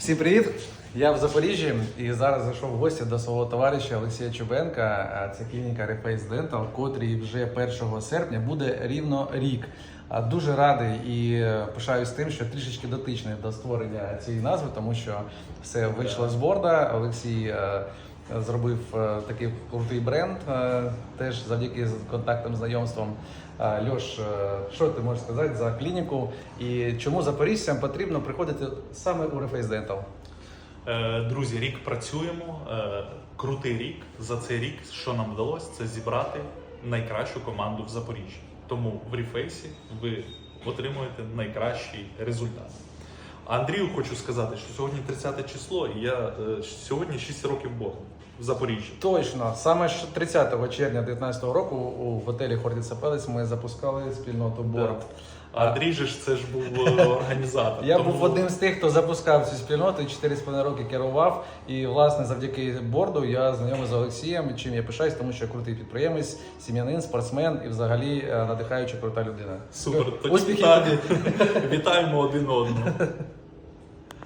Всім привіт! Я в Запоріжжі і зараз зайшов в гості до свого товариша Олексія Чубенка. Це клініка Reface Dental, котрій вже 1 серпня буде рівно рік. Дуже радий і пишаюсь тим, що трішечки дотичний до створення цієї назви, тому що все вийшло з борда. Олексій е, зробив е, такий крутий бренд, е, теж завдяки контактам, знайомствам. Льош, е, що ти можеш сказати за клініку і чому запоріжцям потрібно приходити саме у Reface Dental? Друзі, рік працюємо. Крутий рік. За цей рік, що нам вдалося, це зібрати найкращу команду в Запоріжжі. Тому в Ріфейсі ви отримуєте найкращий результат. Андрію хочу сказати, що сьогодні 30 число, і я е, сьогодні 6 років боргу в Запоріжжі. Точно, саме ж 30 червня 2019 року у готелі Хортіца Пелес ми запускали спільноту Борд. А Андрій же ж це ж був е, організатор. Я Тому- був одним з тих, хто запускав цю спільноту, 4,5 роки керував. І власне завдяки борду я знайомий з Олексієм, чим я пишаюсь, тому що крутий підприємець, сім'янин, спортсмен і взагалі е, надихаюча крута людина. Супер. Тоді Успіхів тобі! Вітаємо один одного.